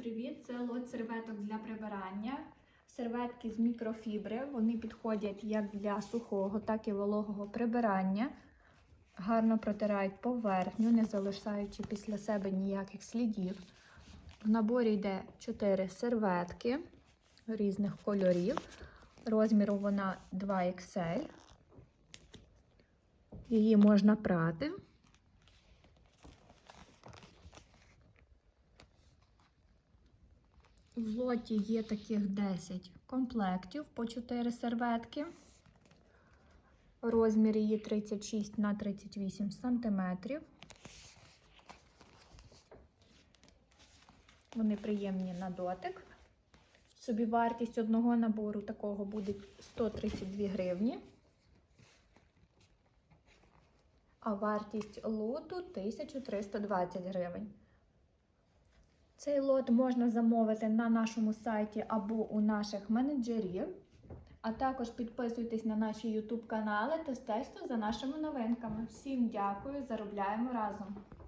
привіт! Це лот серветок для прибирання. Серветки з мікрофібри. Вони підходять як для сухого, так і вологого прибирання. Гарно протирають поверхню, не залишаючи після себе ніяких слідів. В наборі йде 4 серветки різних кольорів. Розміру вона 2XL. Її можна прати. В лоті є таких 10 комплектів по 4 серветки. Розмір її 36 на 38 см. Вони приємні на дотик. Собівартість одного набору такого буде 132 гривні. А вартість лоту 1320 гривень. Цей лот можна замовити на нашому сайті або у наших менеджерів. А також підписуйтесь на наші YouTube канали та стежте за нашими новинками. Всім дякую! Заробляємо разом!